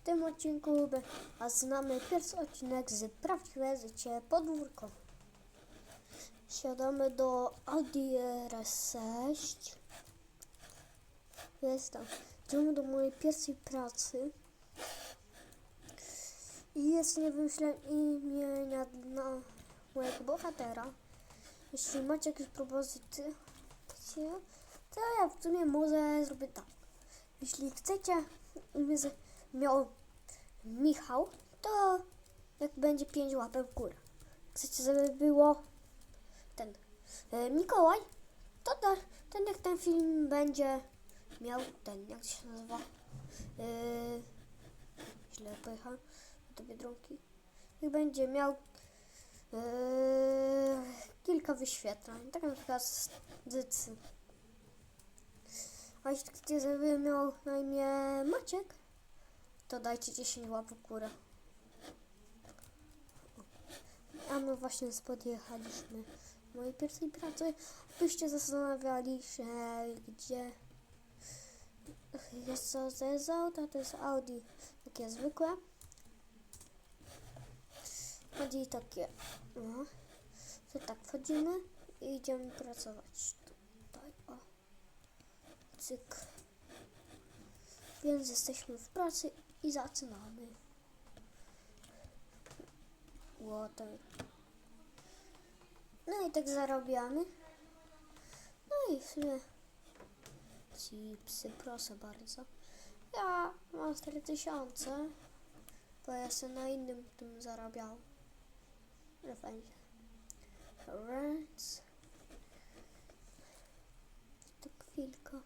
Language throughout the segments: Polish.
W tym odcinku a znamy pierwszy odcinek z Prawdziwe Życie Podwórko. Siadamy do Audi RS6. Jestem. Idziemy do mojej pierwszej pracy. I jest nie wymyślałem imienia dla mojego bohatera. Jeśli macie jakieś propozycje, to ja w sumie może zrobię tak. Jeśli chcecie, z- miał Michał, to jak będzie 5 łapek w górę. Chcecie, żeby było ten e, Mikołaj, to ten jak ten film będzie miał ten, jak się nazywa? E, źle pojechałem do Biedronki. Jak będzie miał e, kilka wyświetleń, tak na przykład z Zycy. A jeśli żeby miał na imię Maciek, to dajcie 10 łapek w górę. A my właśnie podjechaliśmy do mojej pierwszej pracy. Byście zastanawiali się, gdzie jest co to jest to jest Audi takie zwykłe. Chodzi takie, no, to tak wchodzimy i idziemy pracować tutaj, o. Cyk. Więc jesteśmy w pracy i zaczynamy. Water. No i tak zarabiamy. No i w sumie chipsy, proszę bardzo. Ja mam 4000, bo ja sobie na innym tym zarabiał. Ale fajnie. Rents. Tak chwilkę.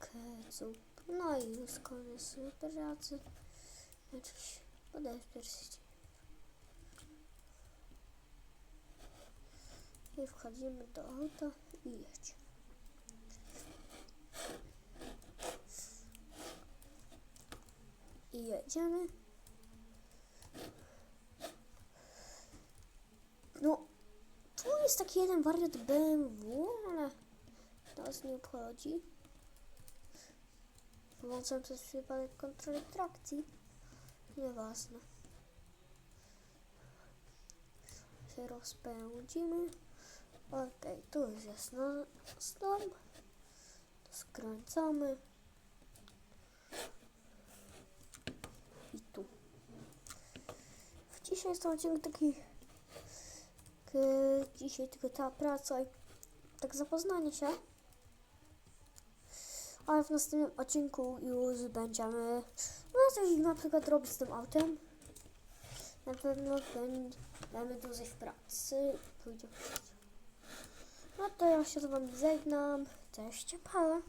Ketchup. No i już koniec pracy. Jakiś podaj pierwszy dzień. I wchodzimy do auta i jedziemy. I jedziemy. No, tu jest taki jeden wariat BMW, ale nas nie obchodzi. Włączam przez przypadek kontroli trakcji. Nieważne. Się rozpędzimy. Okej, tu już jest stop. To skręcamy. I tu. Dzisiaj jest to odcinek taki k- dzisiaj tylko ta praca i tak zapoznanie się. Ale w następnym odcinku już będziemy no coś na przykład robić z tym autem. Na pewno będziemy dłużej w pracy. Pójdzie. No to ja się z wami żegnam. Cześć, pa!